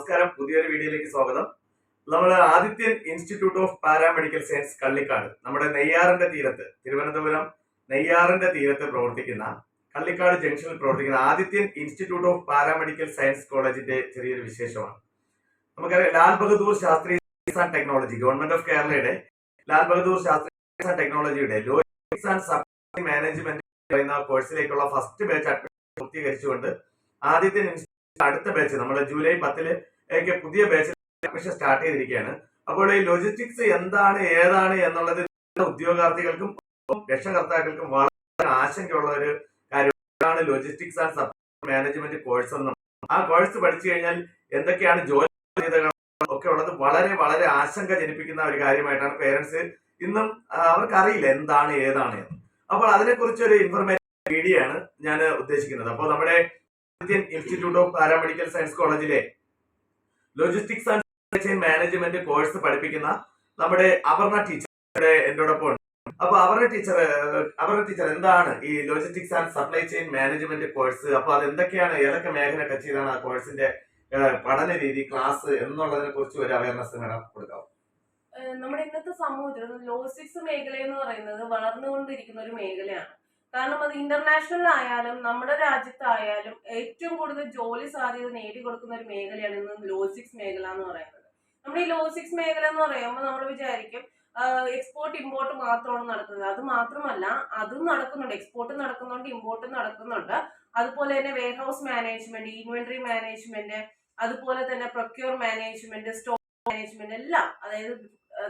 നമസ്കാരം. പുതിയൊരു വീഡിയോയിലേക്ക് സ്വാഗതം. നമ്മൾ Adithyan institute of paramedical science Kallikkad നമ്മുടെ നെയ്യാറിന്റെ തീരത്ത് തിരുവനന്തപുരം നെയ്യാറിന്റെ തീരത്ത് പ്രവർത്തിക്കുന്ന കള്ളിക്കാട് ജംഗ്ഷനിൽ പ്രവർത്തിക്കുന്ന Adithyan institute of paramedical science കോളേജിന്റെ ചെറിയൊരു വിശേഷമാണ്. നമുക്കറിയാം Lal Bahadur Shastri and technology government of കേരളയുടെ ലാൽ ബഹദൂർ ശാസ്ത്രി ആൻഡ് ടെക്നോളജിയുടെ ലോജിക്സ് ആൻഡ് സപ്ലൈ മാനേജ്മെന്റ് പറയുന്ന കോഴ്സിലേക്കുള്ള ഫസ്റ്റ് ബാച്ച് അഡ്മിഷൻ പൂർത്തീകരിച്ചുകൊണ്ട് ആദിത്യൻ അടുത്ത ബാച്ച് നമ്മുടെ ജൂലൈ പത്തിൽ പുതിയ ബാച്ച് പക്ഷെ സ്റ്റാർട്ട് ചെയ്തിരിക്കുകയാണ്. അപ്പോൾ ഈ ലോജിസ്റ്റിക്സ് എന്താണ് ഏതാണ് എന്നുള്ളത് ഉദ്യോഗാർത്ഥികൾക്കും രക്ഷകർത്താക്കൾക്കും വളരെ ആശങ്കയുള്ള ഒരു കാര്യമാണ് logistics and supply management course എന്നും. ആ കോഴ്സ് പഠിച്ചു കഴിഞ്ഞാൽ എന്തൊക്കെയാണ് ജോലി സാധ്യതകൾ ഒക്കെ ഉള്ളത് വളരെ വളരെ ആശങ്ക ജനിപ്പിക്കുന്ന ഒരു കാര്യമായിട്ടാണ് പേരൻസ് ഇന്നും അവർക്ക് അറിയില്ല എന്താണ് ഏതാണ് അപ്പോൾ അതിനെക്കുറിച്ച് ഒരു ഇൻഫർമേഷൻ വീഡിയോ ആണ് ഞാൻ ഉദ്ദേശിക്കുന്നത്. അപ്പോൾ നമ്മുടെ Indian institute of paramedical science കോളേജിലെ logistics and supply chain management course പഠിപ്പിക്കുന്ന നമ്മുടെ അപർണ ടീച്ചർ എന്നോടൊപ്പം അപ്പൊ അപർണ ടീച്ചർ അപർണ ടീച്ചർ എന്താണ് ഈ logistics and supply chain management course അപ്പൊ അത് എന്തൊക്കെയാണ് ഏതൊക്കെ മേഖല ടച്ച് ചെയ്താണ് ആ കോഴ്സിന്റെ പഠന രീതി ക്ലാസ് എന്നുള്ളതിനെ കുറിച്ച് ഒരു അവയർനെസ് മേഡം കൊടുക്കാം നമ്മുടെ ഇന്നത്തെ സമൂഹത്തിൽ ലോജിസ്റ്റിക്സ് മേഖല എന്ന് പറയുന്നത് വളർന്നുകൊണ്ടിരിക്കുന്ന ഒരു മേഖലയാണ്. കാരണം അത് ഇന്റർനാഷണൽ ആയാലും നമ്മുടെ രാജ്യത്തായാലും ഏറ്റവും കൂടുതൽ ജോലി സാധ്യത നേടിക്കൊടുക്കുന്ന ഒരു മേഖലയാണ് ഇന്ന് ലോജിക്സ് മേഖല എന്ന് പറയുന്നത്. നമ്മുടെ ഈ ലോജിക്സ് മേഖല എന്ന് പറയുമ്പോൾ നമ്മൾ വിചാരിക്കും എക്സ്പോർട്ട് ഇമ്പോർട്ട് മാത്രമാണ് നടക്കുന്നത്. അത് മാത്രമല്ല അതും നടക്കുന്നുണ്ട്. എക്സ്പോർട്ട് നടക്കുന്നുണ്ട് ഇമ്പോർട്ടും നടക്കുന്നുണ്ട്. അതുപോലെ തന്നെ warehouse management inventory management അതുപോലെ തന്നെ പ്രൊക്യൂർ മാനേജ്മെന്റ് സ്റ്റോക്ക് മാനേജ്മെന്റ് എല്ലാം. അതായത്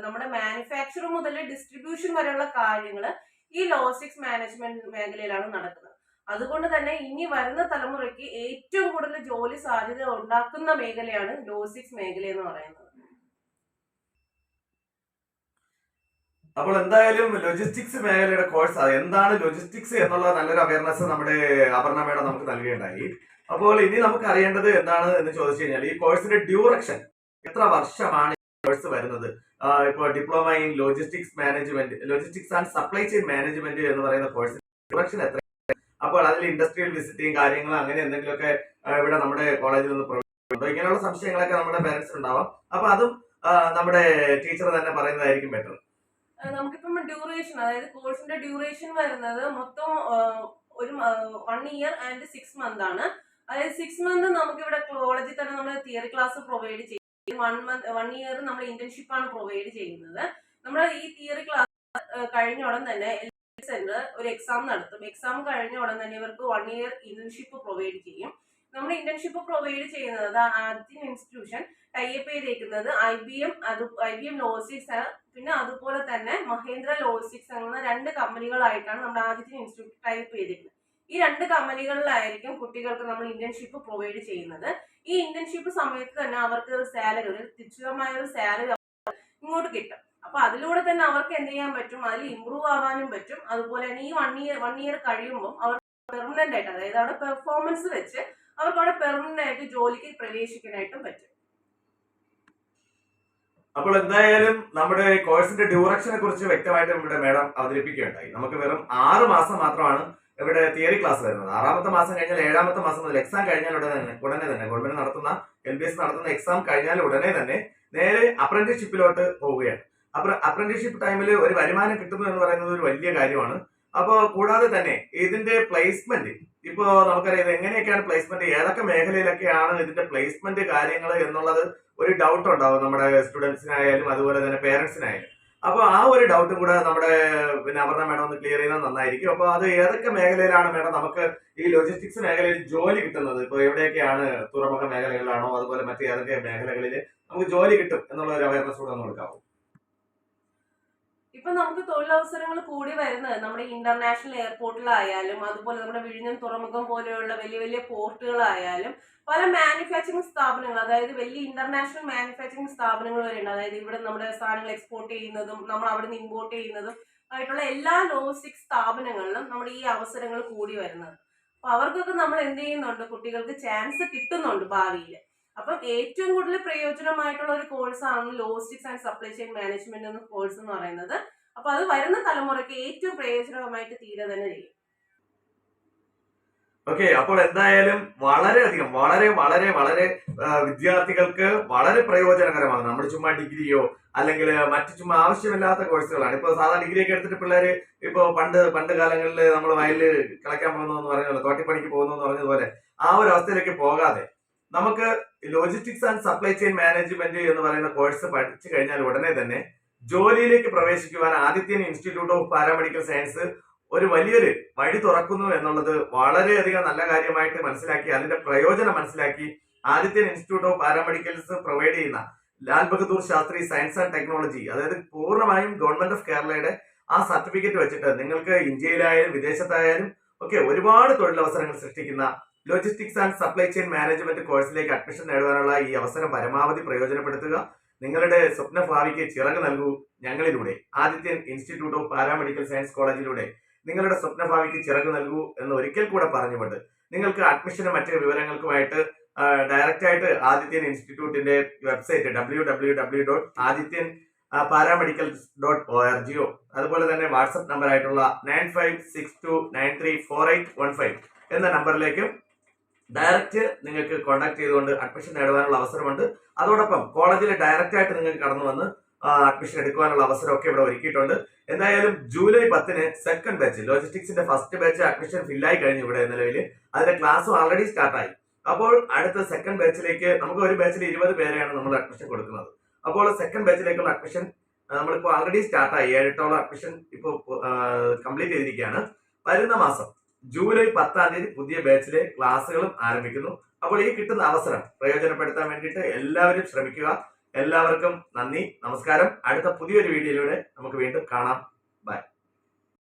നമ്മുടെ മാനുഫാക്ചർ മുതൽ ഡിസ്ട്രിബ്യൂഷൻ വരെയുള്ള കാര്യങ്ങൾ ഈ ലോജിസ്റ്റിക്സ് മാനേജ്മെന്റ് മേഖലയിലാണ് നടക്കുന്നത്. അതുകൊണ്ട് തന്നെ ഇനി വരുന്ന തലമുറയ്ക്ക് ഏറ്റവും കൂടുതൽ ജോലി സാധ്യത ഉണ്ടാക്കുന്ന മേഖലയാണ് ലോജിസ്റ്റിക്സ് മേഖല എന്ന് പറയുന്നത്. അപ്പോൾ എന്തായാലും ലോജിസ്റ്റിക്സ് മേഖലയുടെ കോഴ്സ് എന്താണ് ലോജിസ്റ്റിക്സ് എന്നുള്ള നല്ലൊരു അവയർനെസ് നമ്മുടെ അപർണ മേഡം നമുക്ക് നൽകുകയുണ്ടായി. അപ്പോൾ ഇനി നമുക്ക് അറിയേണ്ടത് എന്താണ് എന്ന് ചോദിച്ചു കഴിഞ്ഞാൽ ഈ കോഴ്സിന്റെ ഡ്യൂറക്ഷൻ എത്ര വർഷമാണ് ഈ കോഴ്സ് വരുന്നത്? ഇപ്പോൾ diploma in logistics management logistics and supply chain management എന്ന് പറയുന്ന കോഴ്സ് ഡിറക്ഷൻ എത്ര? അപ്പോൾ അതിൽ ഇൻഡസ്ട്രിയൽ വിസിറ്റിംഗ് കാര്യങ്ങൾ അങ്ങനെ എന്തെങ്കിലുമൊക്കെ ഇവിടെ നമ്മുടെ കോളേജിൽ നിന്ന് പ്രൊവൈഡ് ഇങ്ങനെയുള്ള സംശയങ്ങളൊക്കെ നമ്മുടെ പേരൻസ് ഉണ്ടാവാം. അപ്പൊ അതും നമ്മുടെ ടീച്ചർ തന്നെ പറയുന്നതായിരിക്കും ബെറ്റർ നമുക്കിപ്പം ഡ്യൂറേഷൻ അതായത് കോഴ്സിന്റെ ഡ്യൂറേഷൻ വരുന്നത് മൊത്തം ഒരു one year and six month ആണ്. അതായത് സിക്സ് മന്ത് നമുക്ക് ഇവിടെ കോളേജിൽ തന്നെ നമ്മൾ തിയറി ക്ലാസ് പ്രൊവൈഡ് ചെയ്യും. വൺ മന്ത് വൺ ഇയർ നമ്മൾ ഇന്റേൺഷിപ്പ് ആണ് പ്രൊവൈഡ് ചെയ്യുന്നത്. നമ്മൾ ഈ തിയറി ക്ലാസ് കഴിഞ്ഞ ഉടൻ തന്നെ സെന്റർ ഒരു എക്സാം നടത്തും. എക്സാം കഴിഞ്ഞ ഉടൻ തന്നെ ഇവർക്ക് വൺ ഇയർ ഇന്റേൺഷിപ്പ് പ്രൊവൈഡ് ചെയ്യും. നമ്മൾ ഇന്റേൺഷിപ്പ് പ്രൊവൈഡ് ചെയ്യുന്നത് ആദ്യം ഇൻസ്റ്റിറ്റ്യൂഷൻ ടൈപ്പ് ചെയ്തേക്കുന്നത് ഐ ബി എം അത് ഐ ബി എം ലോജിസ്റ്റിക്സ് പിന്നെ അതുപോലെ തന്നെ മഹേന്ദ്ര ലോജിസ്റ്റിക്സ് എന്ന രണ്ട് കമ്പനികളായിട്ടാണ് നമ്മൾ ആദ്യത്തെ ഇൻസ്റ്റിറ്റ്യൂട്ട് ടൈപ്പ് ചെയ്തിരിക്കുന്നത് ഈ രണ്ട് കമ്പനികളിലായിരിക്കും കുട്ടികൾക്ക് നമ്മൾ ഇന്റേൺഷിപ്പ് പ്രൊവൈഡ് ചെയ്യുന്നത്. ഈ ഇന്റേൺഷിപ്പ് സമയത്ത് തന്നെ അവർക്ക് സാലറി ഒരു നിശ്ചിതമായ ഒരു സാലറി ഇങ്ങോട്ട് കിട്ടും. അപ്പൊ അതിലൂടെ തന്നെ അവർക്ക് എന്ത് ചെയ്യാൻ പറ്റും? അതിൽ ഇമ്പ്രൂവ് ആവാനും പറ്റും. അതുപോലെ തന്നെ ഈ വൺ ഇയർ വൺ ഇയർ കഴിയുമ്പോൾ അവർ പെർമനന്റ് ആയിട്ട് അതായത് അവിടെ പെർഫോമൻസ് വെച്ച് അവർക്ക് അവിടെ പെർമനന്റ് ആയിട്ട് ജോലിക്ക് പ്രവേശിക്കാനായിട്ടും പറ്റും. അപ്പോൾ എന്തായാലും നമ്മുടെ കോഴ്സിന്റെ ഡ്യൂറക്ഷനെ കുറിച്ച് വ്യക്തമായിട്ട് നമ്മുടെ മേഡം അവതരിപ്പിക്കുകയുണ്ടായി. നമുക്ക് വെറും ആറ് മാസം മാത്രമാണ് ഇവിടെ തിയറി ക്ലാസ് വരുന്നത്. ആറാമത്തെ മാസം കഴിഞ്ഞാൽ ഏഴാമത്തെ മാസം മുതൽ എക്സാം കഴിഞ്ഞാൽ ഉടനെ തന്നെ ഉടനെ തന്നെ. ഗവൺമെന്റ് നടത്തുന്ന എൽ ബി എസ് നടത്തുന്ന എക്സാം കഴിഞ്ഞാൽ ഉടനെ തന്നെ നേരെ അപ്രന്റീസ്ഷിപ്പിലോട്ട് പോവുകയാണ്. അപ്പൊ അപ്രന്റീസ്ഷിപ്പ് ടൈമിൽ ഒരു വരുമാനം കിട്ടുന്നു എന്ന് പറയുന്നത് ഒരു വലിയ കാര്യമാണ്. അപ്പോൾ കൂടാതെ തന്നെ ഇതിന്റെ പ്ലേസ്മെന്റ് ഇപ്പോ നമുക്കറിയാം ഇത് എങ്ങനെയൊക്കെയാണ് പ്ലേസ്മെന്റ് ഏതൊക്കെ മേഖലയിലൊക്കെയാണ് ഇതിന്റെ പ്ലേസ്മെന്റ് കാര്യങ്ങൾ എന്നുള്ളത് ഒരു ഡൗട്ട് ഉണ്ടാവും നമ്മുടെ സ്റ്റുഡൻസിനായാലും അതുപോലെ തന്നെ പേരൻസിനായാലും അപ്പോൾ ആ ഒരു ഡൗട്ടും കൂടെ നമ്മുടെ പിന്നെ അപർണ മേഡം ഒന്ന് ക്ലിയർ ചെയ്യുന്നത് നന്നായിരിക്കും. അപ്പോൾ അത് ഏതൊക്കെ മേഖലയിലാണ് മേഡം നമുക്ക് ഈ ലോജിസ്റ്റിക്സ് മേഖലയിൽ ജോലി കിട്ടുന്നത്? ഇപ്പോൾ എവിടെയൊക്കെയാണ് തുറമുഖ മേഖലകളിലാണോ അതുപോലെ മറ്റു ഏതൊക്കെ മേഖലകളിൽ നമുക്ക് ജോലി കിട്ടും എന്നുള്ള ഒരു അവയർനെസ് കൂടെ ഒന്ന് കൊടുക്കാവോ? ഇപ്പൊ നമുക്ക് തൊഴിലവസരങ്ങൾ കൂടി വരുന്നത് നമ്മുടെ ഇന്റർനാഷണൽ എയർപോർട്ടിലായാലും അതുപോലെ നമ്മുടെ വിഴിഞ്ഞം തുറമുഖം പോലെയുള്ള വലിയ വലിയ പോർട്ടുകളായാലും പല മാനുഫാക്ചറിങ് സ്ഥാപനങ്ങൾ അതായത് വലിയ ഇന്റർനാഷണൽ മാനുഫാക്ചറിങ് സ്ഥാപനങ്ങൾ വരെയുണ്ട്. അതായത് ഇവിടെ നമ്മുടെ സാധനങ്ങൾ എക്സ്പോർട്ട് ചെയ്യുന്നതും നമ്മൾ അവിടെ നിന്ന് ഇമ്പോർട്ട് ചെയ്യുന്നതും ആയിട്ടുള്ള എല്ലാ ലോജിസ്റ്റിക് സ്ഥാപനങ്ങളിലും നമ്മുടെ ഈ അവസരങ്ങൾ കൂടി വരുന്നത്. അപ്പൊ അവർക്കൊക്കെ നമ്മൾ എന്ത് ചെയ്യുന്നുണ്ട്? കുട്ടികൾക്ക് ചാൻസ് കിട്ടുന്നുണ്ട് ഭാവിയിൽ അപ്പം ഏറ്റവും കൂടുതൽ പ്രയോജനമായിട്ടുള്ള ഒരു കോഴ്സാണ് logistics and supply chain management എന്ന കോഴ്സ് എന്ന് പറയുന്നത്. അപ്പൊ അത് വരുന്ന തലമുറയ്ക്ക് ഏറ്റവും പ്രയോജനമായിട്ട് തീരെ തന്നെ ചെയ്യും. ഓക്കെ അപ്പോൾ എന്തായാലും വളരെയധികം വളരെ വളരെ വളരെ വിദ്യാർത്ഥികൾക്ക് വളരെ പ്രയോജനകരമാണ്. നമ്മൾ ചുമ്മാ ഡിഗ്രിയോ അല്ലെങ്കിൽ മറ്റു ചുമ്മാ ആവശ്യമില്ലാത്ത കോഴ്സുകളാണ് ഇപ്പൊ സാധാരണ ഡിഗ്രി ഒക്കെ എടുത്തിട്ട് പിള്ളേര് ഇപ്പൊ പണ്ട് പണ്ട് കാലങ്ങളിൽ നമ്മൾ വയലിൽ കളിക്കാൻ പോകുന്നു എന്ന് പറഞ്ഞല്ലോ തോട്ടിപ്പണിക്ക് പോകുന്നു എന്ന് പറഞ്ഞതുപോലെ ആ ഒരു അവസ്ഥയിലേക്ക് പോകാതെ നമുക്ക് logistics and supply chain management എന്ന് പറയുന്ന കോഴ്സ് പഠിച്ചു കഴിഞ്ഞാൽ ഉടനെ തന്നെ ജോലിയിലേക്ക് പ്രവേശിക്കുവാൻ Adithyan institute of paramedical science ഒരു വലിയൊരു വഴി തുറക്കുന്നു എന്നുള്ളത് വളരെയധികം നല്ല കാര്യമായിട്ട് മനസ്സിലാക്കി അതിന്റെ പ്രയോജനം മനസ്സിലാക്കി Adithyan institute of paramedicals provide ചെയ്യുന്ന Lal Bahadur Shastri science and technology അതായത് പൂർണമായും ഗവൺമെന്റ് ഓഫ് കേരളയുടെ ആ സർട്ടിഫിക്കറ്റ് വെച്ചിട്ട് നിങ്ങൾക്ക് ഇന്ത്യയിലായാലും വിദേശത്തായാലും ഒക്കെ ഒരുപാട് തൊഴിലവസരങ്ങൾ സൃഷ്ടിക്കുന്ന logistics and supply chain management കോഴ്സിലേക്ക് അഡ്മിഷൻ നേടുവാനുള്ള ഈ അവസരം പരമാവധി പ്രയോജനപ്പെടുത്തുക. നിങ്ങളുടെ സ്വപ്ന ഭാവിക്ക് ചിറക് നൽകൂ ഞങ്ങളിലൂടെ. Adithyan institute of paramedical science കോളേജിലൂടെ നിങ്ങളുടെ സ്വപ്ന ഭാവിക്ക് ചിറക് നൽകൂ എന്ന് ഒരിക്കൽ കൂടെ പറഞ്ഞുകൊണ്ട് നിങ്ങൾക്ക് അഡ്മിഷനും മറ്റു വിവരങ്ങൾക്കുമായിട്ട് ഡയറക്റ്റ് ആയിട്ട് ആദിത്യൻ ഇൻസ്റ്റിറ്റ്യൂട്ടിന്റെ website W W W dot Adithyan paramedical dot O R G അതുപോലെ തന്നെ വാട്സപ്പ് നമ്പർ ആയിട്ടുള്ള nine five six two nine three four eight one five എന്ന നമ്പറിലേക്ക് ഡയറക്റ്റ് നിങ്ങൾക്ക് കോൺടാക്ട് ചെയ്തുകൊണ്ട് അഡ്മിഷൻ നേടുവാനുള്ള അവസരമുണ്ട്. അതോടൊപ്പം കോളേജിൽ ഡയറക്റ്റ് ആയിട്ട് നിങ്ങൾക്ക് കടന്നു വന്ന് അഡ്മിഷൻ എടുക്കുവാനുള്ള അവസരമൊക്കെ ഇവിടെ ഒരുക്കിയിട്ടുണ്ട്. എന്തായാലും ജൂലൈ പത്തിന് സെക്കൻഡ് ബാച്ച് ലോജിസ്റ്റിക്സിന്റെ ഫസ്റ്റ് ബാച്ച് അഡ്മിഷൻ ഫില്ലായി കഴിഞ്ഞു ഇവിടെ നിലവിൽ അതിന്റെ ക്ലാസ് ഓൾറെഡി സ്റ്റാർട്ടായി അപ്പോൾ അടുത്ത സെക്കൻഡ് ബാച്ചിലേക്ക് നമുക്ക് ഒരു ബാച്ചിൽ ഇരുപത് പേരെയാണ് നമ്മൾ അഡ്മിഷൻ കൊടുക്കുന്നത്. അപ്പോൾ സെക്കൻഡ് ബാച്ചിലേക്കുള്ള അഡ്മിഷൻ നമ്മളിപ്പോൾ ഓൾറെഡി സ്റ്റാർട്ടായി ഏഴെട്ടോളം അഡ്മിഷൻ ഇപ്പോൾ കംപ്ലീറ്റ് ചെയ്തിരിക്കുകയാണ്. വരുന്ന മാസം ജൂലൈ പത്താം തീയതി പുതിയ ബാച്ചിലെ ക്ലാസ്സുകളും ആരംഭിക്കുന്നു. അപ്പോൾ ഈ കിട്ടുന്ന അവസരം പ്രയോജനപ്പെടുത്താൻ വേണ്ടിയിട്ട് എല്ലാവരും ശ്രമിക്കുക. എല്ലാവർക്കും നന്ദി നമസ്കാരം. അടുത്ത പുതിയൊരു വീഡിയോയിലൂടെ നമുക്ക് വീണ്ടും കാണാം.